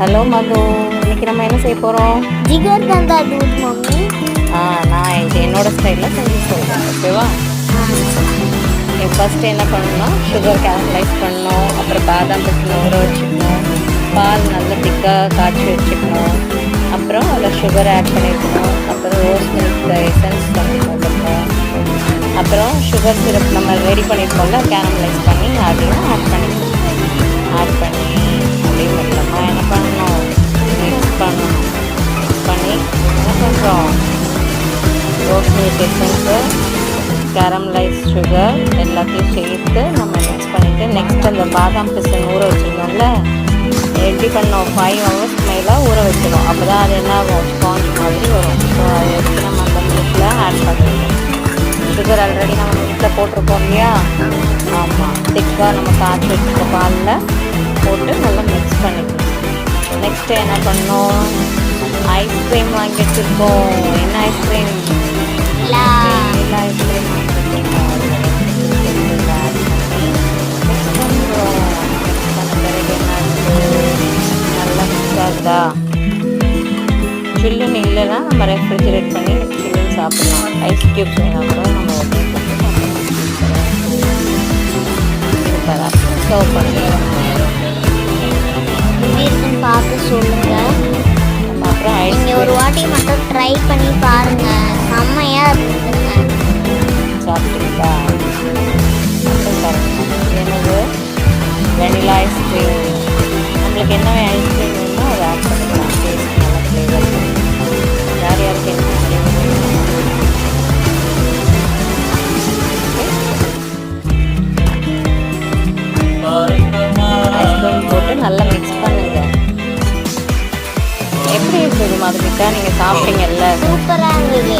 Hello மது இன்னைக்கு நம்ம என்ன செய்ய போகிறோம் ஜிகர் தந்தா தூத் மம்மி. ஆ நான் இது என்னோட ஸ்டைலில் செஞ்சு சொல்கிறேன் ஓகேவா? ஃபஸ்ட்டு என்ன பண்ணணும்? சுகர் கேரலைஸ் பண்ணணும் அப்புறம் பாதாம் பருப்பு ஊற வச்சுக்கணும் பால் நல்லா திக்காக காய்ச்சி வச்சுக்கணும் அப்புறம் அதில் சுகர் ஆட் பண்ணிக்கணும் அப்புறம் ரோஸ் மில்க் எசன்ஸ் பண்ணி அப்புறம் சுகர் சிரப் நம்ம ரெடி பண்ணியிருக்கோம்ல கேரமலைஸ் பண்ணி அதையும் ஆட் பண்ணி ஆட் பண்ணி என்ன பண்ணுறோம் rose milk essence caramelise sugar எல்லாத்தையும் சேர்த்து நம்ம மிக்ஸ் பண்ணிவிட்டு நெக்ஸ்ட் அந்த பாதாம் பிசன் ஊற வச்சுருந்தோம்ல ரெடி பண்ணோம். ஃபைவ் ஹவர்ஸ் மேலே ஊற வச்சிடும் அப்போ தான் அது என்ன ஆகும்? ஸ்பாஞ்ச் மாதிரி வரும். ஸோ அதை வச்சு நம்ம அந்த மில்கில் ஆட் பண்ணிடுவோம் சுகர் ஆல்ரெடி நம்ம மில்கில் போட்டிருக்கோம் இல்லையா? ஆமாம் திக்காக நம்ம காய்ச்சி வச்சுருக்க பாலில் போட்டு நல்லா மிக்ஸ் பண்ணிக்கணும் நெக்ஸ்ட்டு என்ன பண்ணோம்? வாங்கி வச்சுருக்கோம் என்ன ஐஸ்கிரீம் எல்லா ஐஸ்கிரீம் நல்லா சில்லுன்னு இல்லைன்னா நம்ம ரெஃப்ரிஜிரேட் பண்ணி சில்லுன்னு சாப்பிடலாம் ஐஸ் க்யூப்ஸ் வேணால் கூட நம்ம ஓகே பண்ணி சாப்பிடலாம் சர்வ் பார்த்து சொல்லுங்கள் நீங்கள் ஒரு வாட்டி மட்டும் ட்ரை பண்ணி பாருங்கள் செம்மையாக இருக்குங்க. சாப்பிட்டீங்களா? என்னது? வெனிலா ஐஸ்கிரீம் நம்மளுக்கு என்ன மதுமிக்கா நீங்கள் சாப்பிட்டீங்கல்ல? சூப்பரா இருந்தது.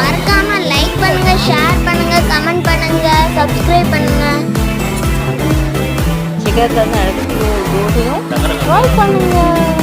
மறக்காம லைக் பண்ணுங்க ஷேர் பண்ணுங்க கமெண்ட் பண்ணுங்க சப்ஸ்கிரைப் பண்ணுங்க. சிகர் எடுத்து தூதியும் ட்ரை பண்ணுங்க.